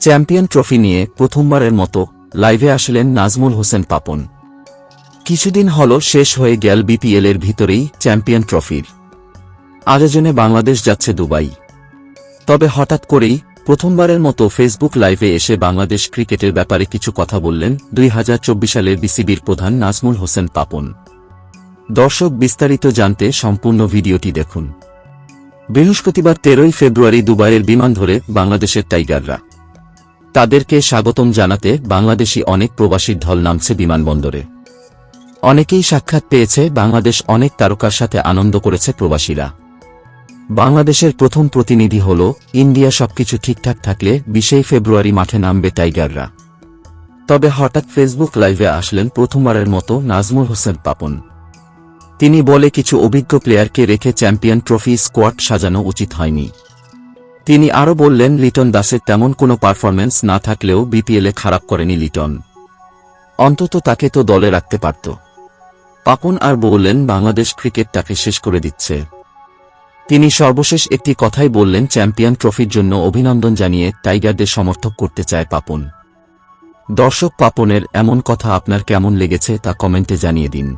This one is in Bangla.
চ্যাম্পিয়ন ট্রফি নিয়ে প্রথমবারের মতো লাইভে আসলেন নাজমুল হোসেন পাপন। কিছুদিন হল শেষ হয়ে গেল বিপিএল এর ভিতরেই চ্যাম্পিয়ন ট্রফির। আয়োজনে বাংলাদেশ যাচ্ছে দুবাই। তবে হঠাৎ করেই প্রথমবারের মতো ফেসবুক লাইভে এসে বাংলাদেশ ক্রিকেটের ব্যাপারে কিছু কথা বললেন দুই হাজার চব্বিশ সালের বিসিবির প্রধান নাজমুল হোসেন পাপন। দর্শক বিস্তারিত জানতে সম্পূর্ণ ভিডিওটি দেখুন। বৃহস্পতিবার তেরোই ফেব্রুয়ারি দুবাইয়ের বিমান ধরে বাংলাদেশের টাইগাররা। তাদেরকে স্বাগতম জানাতে বাংলাদেশি অনেক প্রবাসীর ঢল নামছে বিমানবন্দরে। অনেকেই সাক্ষাৎ পেয়েছে বাংলাদেশ অনেক তারকার সাথে আনন্দ করেছে প্রবাসীরা। বাংলাদেশের প্রথম প্রতিনিধি হল, ইন্ডিয়া সবকিছু ঠিকঠাক থাকলে বিশেই ফেব্রুয়ারি মাঠে নামবে টাইগাররা। তবে হঠাৎ ফেসবুক লাইভে আসলেন প্রথমবারের মতো নাজমুল হোসেন পাপন। তিনি বলে, কিছু অভিজ্ঞ প্লেয়ারকে রেখে চ্যাম্পিয়ন ট্রফি স্কোয়াড সাজানো উচিত হয়নি। তিনি আরও বললেন, লিটন দাসের তেমন কোনো পারফরম্যান্স না থাকলেও বিপিএলে খারাপ করেনি লিটন। অন্তত তাকে তো দলে রাখতে পারত। পাপন আর বললেন, বাংলাদেশ ক্রিকেট তাকে শেষ করে দিচ্ছে। তিনি সর্বশেষ একটি কথাই বললেন, চ্যাম্পিয়ন ট্রফির জন্য অভিনন্দন জানিয়ে টাইগারদের সমর্থক করতে চায় পাপন। দর্শক পাপনের এমন কথা আপনার কেমন লেগেছে তা কমেন্টে জানিয়ে দিন।